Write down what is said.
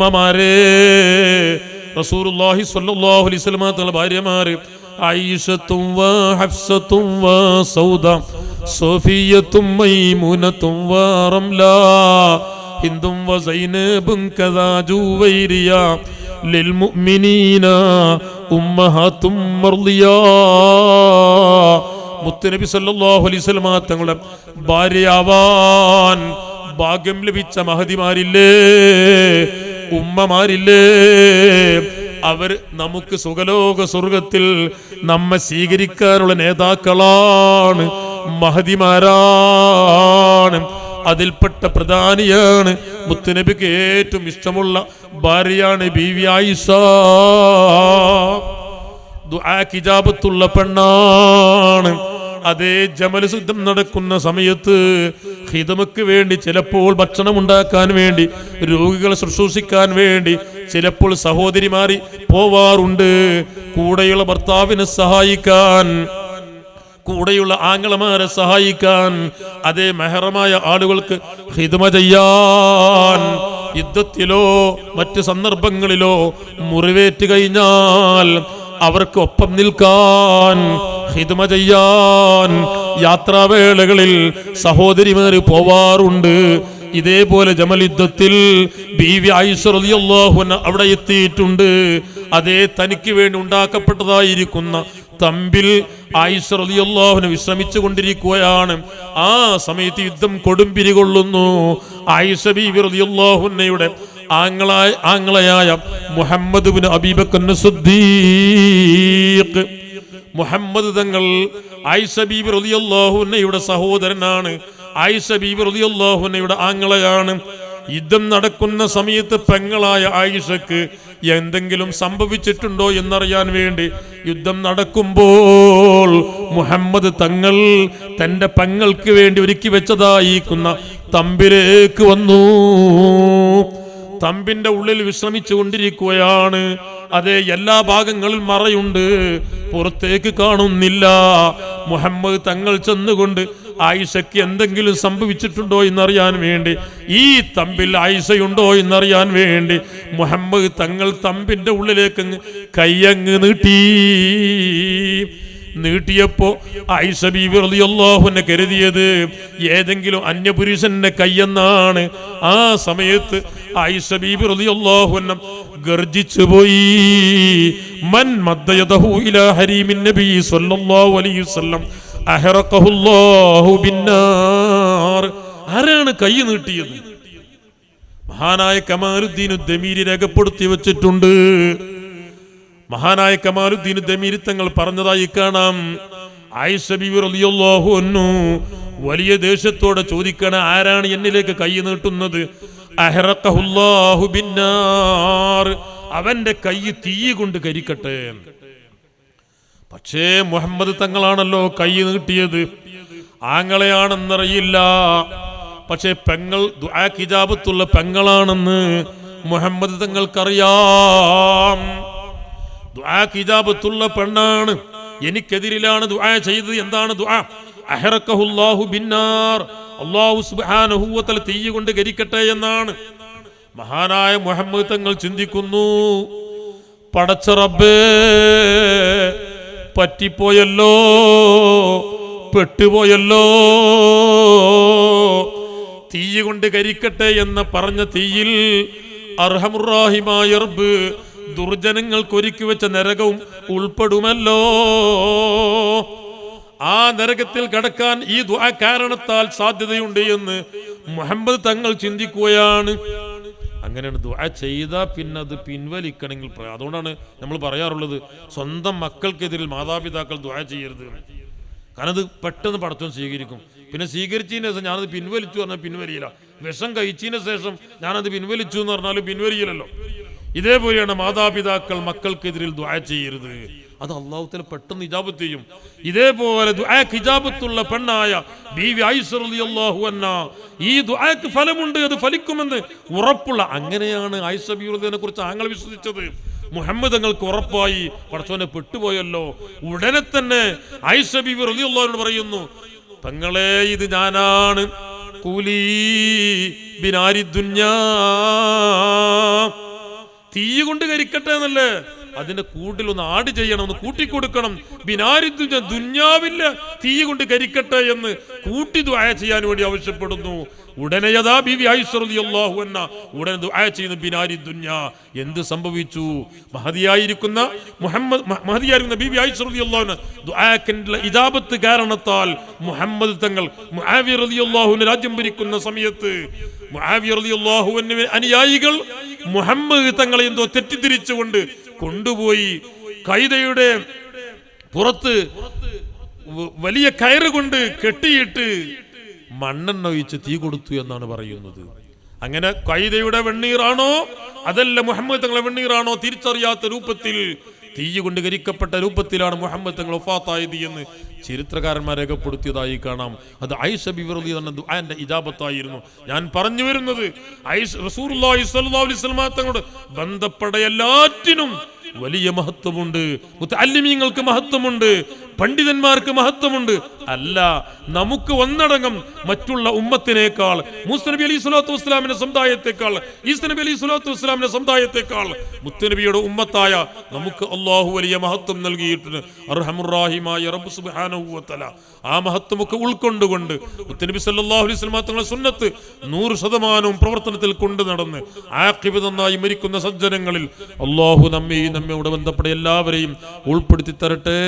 ഉമ്മമാരെ റസൂലുള്ളാഹി സ്വല്ലല്ലാഹു അലൈഹി വസല്ലമ തങ്ങളുടെ ഭാര്യമാര് ഐഷത്തും വാ ഹഫ്സത്തും വാ സൗദ സോഫിയത്തും മൈമുനത്തും വാ റംല ഹിന്ദും വ സൈനബും കദാ ജുവൈരിയ ലിൽമുഅ്മിനീന ഉമ്മഹാത്തും മർളിയാ മുത്തുനബി സല്ലല്ലാഹു അലൈഹി വസല്ലമ തങ്ങളുടെ ഭാര്യയാവാൻ ഭാഗ്യം ലഭിച്ച മഹതിമാരില്ലേ? ഉമ്മമാരില്ലേ? അവർ നമുക്ക് സുഖലോക സ്വർഗത്തിൽ നമ്മെ സ്വീകരിക്കാനുള്ള നേതാക്കളാണ് മഹതിമാരാണ് അതിൽപ്പെട്ട പ്രധാനിയാണ് മുത്തുനബിക്ക് ഏറ്റവും ഇഷ്ടമുള്ള ഭാര്യയാണ് ബീവി ആയിഷ. ദുആക്കിജാബത്തുള്ള പെണ്ണാണ്. അതേ ജമൽ ശുദ്ധം നടക്കുന്ന സമയത്ത് ഹിതമക്ക് വേണ്ടി ചിലപ്പോൾ ഭക്ഷണം ഉണ്ടാക്കാൻ വേണ്ടി രോഗികളെ ശുശ്രൂഷിക്കാൻ വേണ്ടി ചിലപ്പോൾ സഹോദരിമാരി പോവാറുണ്ട്. കൂടെയുള്ള ഭർത്താവിനെ സഹായിക്കാൻ കൂടെയുള്ള ആംഗളമാരെ സഹായിക്കാൻ അതേ മെഹറമായ ആളുകൾക്ക് ഹിതമ ചെയ്യാൻ യുദ്ധത്തിലോ മറ്റ് സന്ദർഭങ്ങളിലോ മുറിവേറ്റ് കഴിഞ്ഞാൽ അവർക്ക് ഒപ്പം നിൽക്കാൻ ഹിദ്മ ചെയ്യാൻ യാത്രാവേളകളിൽ സഹോദരിമാര് പോവാറുണ്ട്. ഇതേപോലെ ജമൽ യുദ്ധത്തിൽ ബീവി ഐശ്വറിയാഹുന അവിടെ എത്തിയിട്ടുണ്ട്. അതേ തനിക്ക് വേണ്ടി ഉണ്ടാക്കപ്പെട്ടതായിരിക്കുന്ന തമ്പിൽ ആയിഷറിയാഹുന് വിശ്രമിച്ചു കൊണ്ടിരിക്കുകയാണ് ആ സമയത്ത് യുദ്ധം കൊടുമ്പിരി കൊള്ളുന്നു. ആയിഷ ബീവി ആങ്ങളായ ആങ്ങളയായ മുഹമ്മദ് ബിൻ അബീബക്കൻ സുദ്ദീഖ്. മുഹമ്മദ് തങ്ങൾ ആയിഷ ബീബി റളിയല്ലാഹുന്നയുടെ സഹോദരനാണ്. ആയിഷ ബീബി റളിയല്ലാഹുന്നയുടെ ആങ്ങളയാണ്. യുദ്ധം നടക്കുന്ന സമയത്ത് പെങ്ങളായ ആയിഷക്ക് എന്തെങ്കിലും സംഭവിച്ചിട്ടുണ്ടോ എന്നറിയാൻ വേണ്ടി യുദ്ധം നടക്കുമ്പോൾ മുഹമ്മദ് തങ്ങൾ തന്റെ പെങ്ങൾക്ക് വേണ്ടി ഒരുക്കി വെച്ചതായിക്കുന്ന തമ്പിലേക്ക് വന്നു. തമ്പിന്റെ ഉള്ളിൽ വിശ്രമിച്ചു കൊണ്ടിരിക്കുകയാണ്. അതെ എല്ലാ ഭാഗങ്ങളും മറയുണ്ട്. പുറത്തേക്ക് കാണുന്നില്ല. മുഹമ്മദ് തങ്ങൾ ചെന്നുകൊണ്ട് ആയിഷയ്ക്ക് എന്തെങ്കിലും സംഭവിച്ചിട്ടുണ്ടോ എന്നറിയാൻ വേണ്ടി ഈ തമ്പിൽ ആയിഷയുണ്ടോ എന്നറിയാൻ വേണ്ടി മുഹമ്മദ് തങ്ങൾ തമ്പിന്റെ ഉള്ളിലേക്ക് കയ്യങ്ങ് നീട്ടി. നീട്ടിയപ്പോ ആയിഷ ബീവി റളിയല്ലാഹുവിനെ കരുതിയത് ഏതെങ്കിലും അന്യപുരുഷന്റെ കയ്യെന്നാണ് ആ സമയത്ത് റളിയല്ലാഹുവിനെ ഗർജിച്ചു പോയി. മൻ മദ്ദയദഹു ഇലാ ഹരീമിൻ നബി സ്വല്ലല്ലാഹു അലൈഹി വസല്ലം അഹറഖഹുല്ലാഹു ബിന്നാർ. ആരാണ് കൈ നീട്ടിയത്? മഹാനായ കമാലുദ്ദീൻ ദമീരി രേഖപ്പെടുത്തി വെച്ചിട്ടുണ്ട്. മഹാനായ കമാലുദ്ദീൻ ദമീരി തങ്ങൾ പറഞ്ഞതായി കാണാം. ആയിഷ ബീവി റളിയല്ലാഹു അൻഹു വലിയ ദേശത്തോടെ ചോദിക്കണ ആരാണ് എന്നിലേക്ക് കൈ നീട്ടുന്നത്? അവന്റെ കൈ തീ കൊണ്ട് കരിക്കട്ടെ. പക്ഷേ മുഹമ്മദ് തങ്ങളാണല്ലോ കൈ നീട്ടിയത്. ആങ്ങളെയാണെന്നറിയില്ല. പക്ഷേ പെങ്ങൾ ദുആ കിജാബത്തുള്ള പെങ്ങളാണെന്ന് മുഹമ്മദ് തങ്ങൾക്കറിയാം. ദുആ കിജാബത്തുള്ള പെണ്ണാണ്. എനിക്കെതിരിലാണ് ദുആ ചെയ്തത്. എന്താണ് ദുആ? അഹറക്കഹുല്ലാഹു ബിന്നാർ. വ തആല തീയ കൊണ്ട് കരിക്കട്ടെ എന്നാണ്. മഹാനായ മുഹമ്മദ് തങ്ങൾ ചിന്തിക്കുന്നു പടച്ച റബ്ബേ പറ്റിപ്പോയല്ലോ പെട്ടുപോയല്ലോ തീയ കൊണ്ട് കരിക്കട്ടെ എന്ന് പറഞ്ഞ തീയിൽ അർഹമുറാഹിമായ റബ്ബ് ദുർജനങ്ങൾക്ക് ഒരുക്കി വെച്ച നരകവും ഉൾപ്പെടുമല്ലോ. ആ നരകത്തിൽ കടക്കാൻ ഈ കാരണത്താൽ സാധ്യതയുണ്ട് എന്ന് മുഹമ്മദ് തങ്ങൾ ചിന്തിക്കുകയാണ്. അങ്ങനെയാണ് ദുആ ചെയ്താൽ പിന്നെ അത് പിൻവലിക്കണമെങ്കിൽ അതുകൊണ്ടാണ് നമ്മൾ പറയാറുള്ളത് സ്വന്തം മക്കൾക്കെതിരിൽ മാതാപിതാക്കൾ ദുആ ചെയ്യരുത്. കാരണം അത് പെട്ടെന്ന് പടച്ചവൻ സ്വീകരിക്കും. പിന്നെ സ്വീകരിച്ചതിന് ശേഷം ഞാനത് പിൻവലിച്ചു പറഞ്ഞാൽ പിൻവലിയില്ല. വിഷം കഴിച്ചതിന് ശേഷം ഞാനത് പിൻവലിച്ചു എന്ന് പറഞ്ഞാലും പിൻവലിയില്ലല്ലോ. ഇതേപോലെയാണ് മാതാപിതാക്കൾ മക്കൾക്കെതിരിൽ ദുആ ചെയ്യരുത്. അത് അള്ളാഹുത്തിന് പെട്ടെന്ന് ഇജാബത്ത് ചെയ്യും. ഇതേപോലെ ഹിജാബത്തുള്ള പെണ്ണായ ബീവി റളിയല്ലാഹു അൻഹ ഈ ദുആക്ക് ഫലമുണ്ട് അത് ഫലിക്കുമെന്ന് ഉറപ്പുള്ള അങ്ങനെയാണ് ബീവിനെ കുറിച്ച് ആങ്ങൾ വിശ്വസിച്ചത്. മുഹമ്മദ് തങ്ങൾക്ക് ഉറപ്പായി പടച്ചോനെ പെട്ടുപോയല്ലോ. ഉടനെ തന്നെ ഐസബി റലിയുള്ളവരോട് പറയുന്നു തങ്ങളെ ഇത് ഞാനാണ്. കൂലി ബിനാരി ദുന്യാ. തീ കൊണ്ട് കരിക്കട്ടെ എന്നല്ലേ? അതിന്റെ കൂട്ടിൽ ഒന്ന് ആട് ചെയ്യണം ഒന്ന് കൂട്ടിക്കൊടുക്കണം ബിനാരിത്തു ദുഞ്ഞാവില്ല തീ കൊണ്ട് കരിക്കട്ടെ എന്ന് കൂട്ടി ദുആ ചെയ്യാൻ വേണ്ടി ആവശ്യപ്പെടുന്നു. ഉടനെ യഥാ ബിവി ഐശ്വറിയാഹു എന്ന ഉടനെ ദുആ ചെയ്യുന്നു ബിനാരി ദുഞ്ഞ എന്ത് സംഭവിച്ചു? മഹതിയായിരിക്കുന്ന മുഹമ്മദ് മഹതിയായിരിക്കുന്ന ബിബി ഐശ്വറിയാഹുവിന് ദുആക്കിന്റെ ഇജാബത്ത് കാരണത്താൽ മുഹമ്മദ് തങ്ങൾ മുആവിയ റളിയല്ലാഹുവിന് രാജ്യം ഭരിക്കുന്ന സമയത്ത് മുആവിയ റളിയല്ലാഹുവിന് അനുയായികൾ മുഹമ്മദ് തങ്ങളെ എന്തോ തെറ്റിദ്ധരിച്ചുകൊണ്ട് കൊണ്ടുപോയി കൈതയുടെ പുറത്ത് വലിയ കയറ് കൊണ്ട് കെട്ടിയിട്ട് മണ്ണെണ്ണ ഒഴിച്ച് തീ കൊടുത്തു എന്നാണ് പറയുന്നത്. അങ്ങനെ കൈതയുടെ വെണ്ണീറാണോ? അതല്ല മുഹമ്മദ് തങ്ങളെ വെണ്ണീറാണോ? തിരിച്ചറിയാത്ത രൂപത്തിൽ തീ കൊണ്ട് കരിക്കപ്പെട്ട രൂപത്തിലാണ് മുഹമ്മദ് തങ്ങൾ ഒഫാത്തായത് എന്ന് ചരിത്രകാരന്മാർ രേഖപ്പെടുത്തിയതായി കാണാം. അത് ഐഷ ബിവറലി തന്നെ ദുആന്റെ ഇജാബത്തായിരുന്നു. ഞാൻ പറഞ്ഞു വരുന്നത് ഐഷ റസൂലുള്ളാഹി സ്വല്ലല്ലാഹു അലൈഹി വസല്ലമ തങ്ങളോട് ബന്ധപ്പെട്ട എല്ലാറ്റിനും വലിയ മഹത്വമുണ്ട്. മുത്തല്ലിമീങ്ങൾക്ക് മഹത്വമുണ്ട്. പണ്ഡിതന്മാർക്ക് മഹത്വമുണ്ട്. അല്ല നമുക്ക് ഒന്നടങ്കം മറ്റുള്ള ഉമ്മത്തിനേക്കാൾ മുസ്തനബി അലി സ്വലാത്തു വസ്സലാമിന്റെ സമുദായത്തെക്കാൾ ഈസ്തനബി അലി സ്വലാത്തു വസ്സലാമിന്റെ സമുദായത്തെക്കാൾ മുത്തനബിയുടെ ഉമ്മത്തായ നമുക്ക് അള്ളാഹു വലിയ മഹത്വം നൽകിയിട്ടുണ്ട്. ആ മഹത്വമൊക്കെ ഉൾക്കൊണ്ടുകൊണ്ട് മുത്തനബി സല്ലല്ലാഹു അലൈഹി വസല്ലം തങ്ങളുടെ സുന്നത്ത് നൂറ് ശതമാനവും പ്രവർത്തനത്തിൽ കൊണ്ടു നടന്ന് ആഖിബ് നന്നായി മരിക്കുന്ന സജ്ജനങ്ങളിൽ അള്ളാഹു നമ്മയും നമ്മയോട് ബന്ധപ്പെട്ട എല്ലാവരെയും ഉൾപ്പെടുത്തി തരട്ടെ.